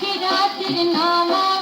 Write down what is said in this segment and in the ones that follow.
Kiratların ağlar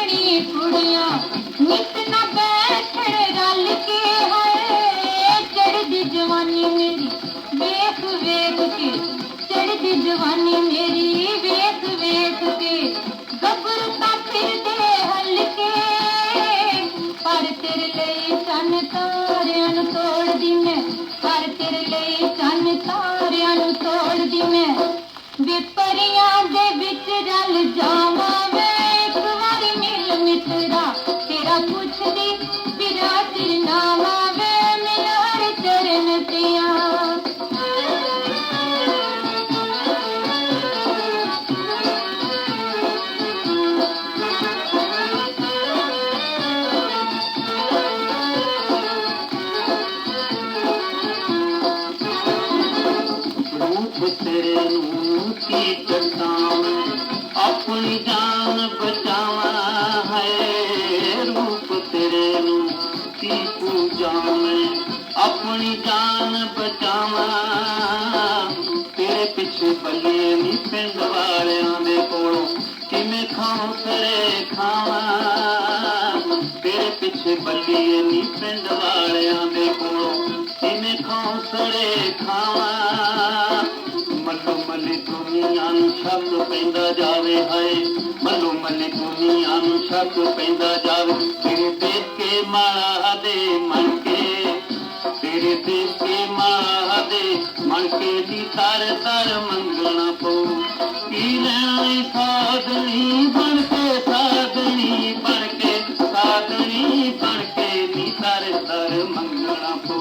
ਮੈਂ ਵਿਪਰੀਆਂ ਦੇ ਵਿੱਚ ਰਲ ਜਾਵਾਂ ਬਚਾਵਾਂ ਤੇਰੇ ਪਿੱਛੇ ਪੱਲੇ ਨਹੀਂ ਪਿੰਡ ਵਾਲਿਆਂ ਦੇ ਕੋਲੋਂ ਕਿਵੇਂ ਖਾਉਂ ਤੇਰੇ ਖਾਵਾ ਤੇਰੇ ਪਿੱਛੇ ਪੱਲੇ ਨਹੀਂ ਪਿੰਡ ਵਾਲਿਆਂ ਦੇ ਕੋਲੋਂ ਕਿਵੇਂ ਖਾਉਂ ਤੇਰੇ ਖਾਵਾ ਮੱਲੋ ਮੱਲੀ ਦੁਨੀਆ ਨੂੰ ਸ਼ਬਦ ਪੈਂਦਾ ਜਾਵੇ ਹਏ ਮੱਲੋ ਮੱਲੀ ਦੁਨੀਆ ਨੂੰ ਸ਼ਬਦ ਪੈਂਦਾ ਜਾਵੇ ਤੇਰੇ ਦੇਖ ਕੇ ਮਾਲਾ ਦੇ ਮਨ يتي ઈમાદે મન કે થી થાર તર મંગણા પો લેણાય કાદે બનકે થી થાર તર મંગણા પો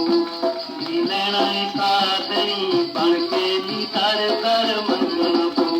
લેણાય કાદે બનકે થી થાર તર મંગણા પો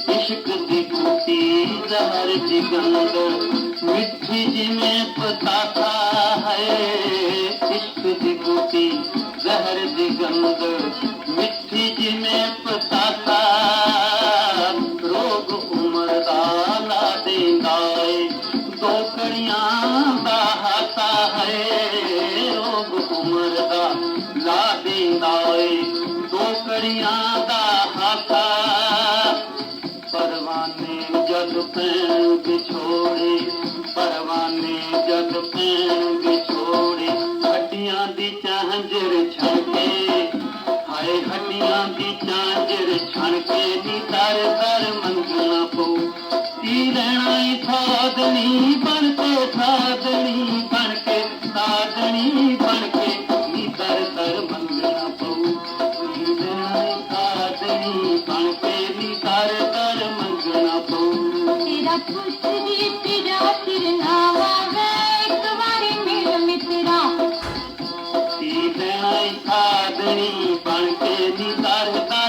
इश्क दी बूती ज़हर जी गंग जी में पै इश्क जी बूती ज़हर जी गंग जी में पता रोग उमिरि खां लाॾेंोकड़ियां दादा है रोग पाजली पूरा थाजनी पाणे जी